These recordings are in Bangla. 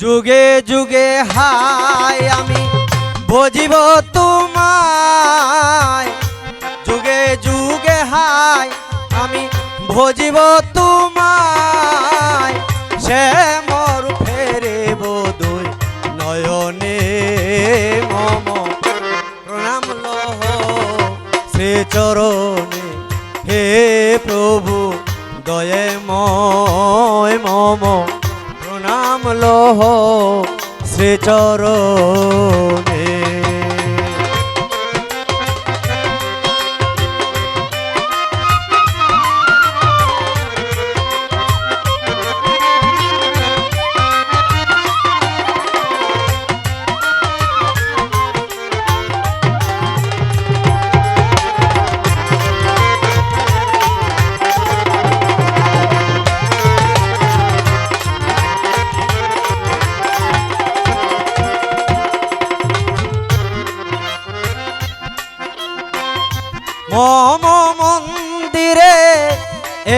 যুগে যুগে হাই আমি ভজিব তোমায়। যুগে যুগে হাই আমি ভজিব তোমায়। সে মর ফেরে বোধই নয়নে মম। প্রণাম লহ সে চরণে প্রণাম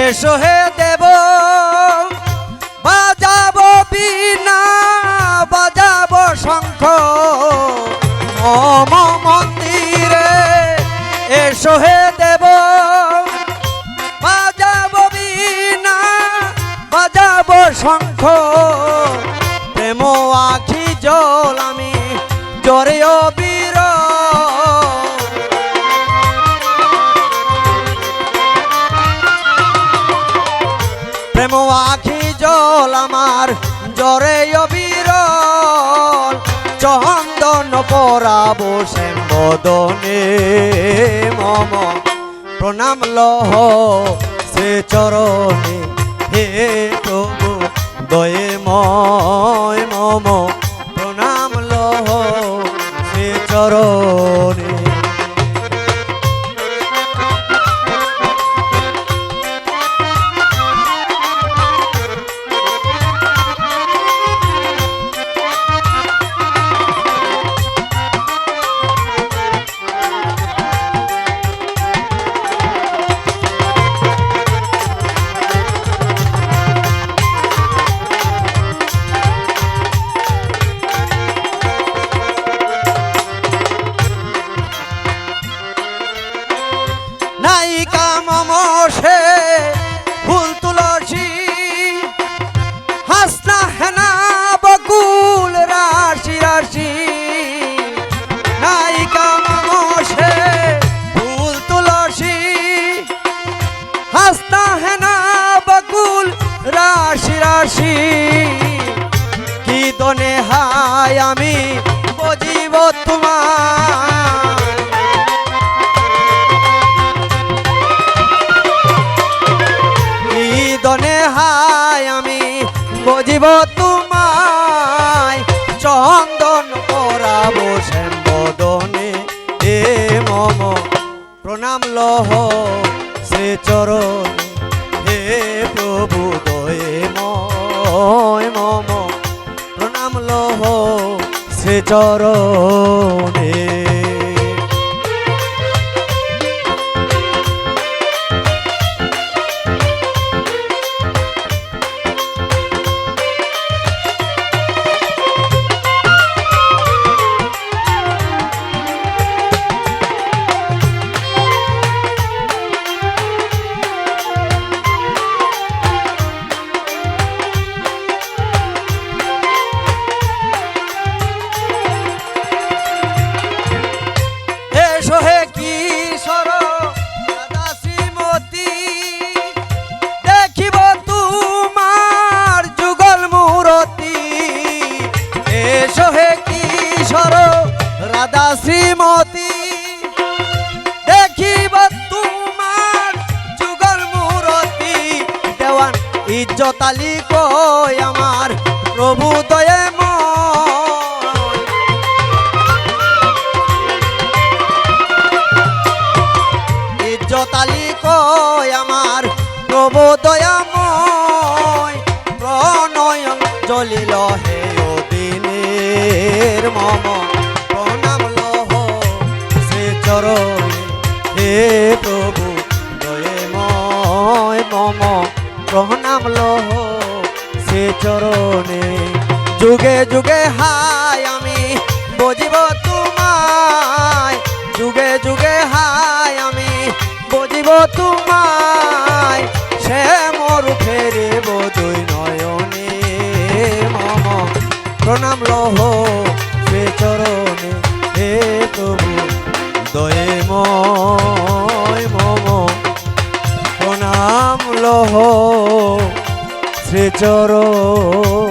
এসো হে দেব, বাজাবো বিনা, বাজাবো শঙ্খ। মম মন্দিরে এসো হে দেব, বাজাবো বিনা, বাজাবো শঙ্খ। প্রেম আখি জল আমি জরে বীর জল আমার জরে অবিরল চন্দন পরাবো শ্যামবদনে মম। প্রণাম লহ সে চরণে, হে প্রভু দয়ে মম। প্রণাম লহ সে চরণে। নায়িকা মম সে ফুল তুলসী। হাসনা হেনা বকুল রাশি রাশি। নায়িকা মম সে ফুল তুলসী। হাসনা হেনা বকুল রাশি রাশি। বজিব তোমায়, চন্দন করাবো শ্যামবদনে। এ মম, প্রণাম লহ সে চরণ। হে প্রভু দয়ে মম, প্রণাম লহ সে চরণে। ইজ্জত আলী কই আমার প্রভু দয়ে আলী কয় আমার প্রভু দয়াময় প্রণয়ন জ্বলিল হে দিনের মম। প্রণাম লহ সে চরণে হে প্রভু দয়ে মম। প্রণাম লহ সে চরণে। যুগে যুগে হাই আমি বুঝিব তোমায়। যুগে যুগে হাই আমি বুঝিব তোমায়। সে মোর ফেরিব দুই নয়নে। মম, প্রণাম লহ সে চরণে। হে তবু দয়ে মম, প্রণাম লহ শ্রীচরণে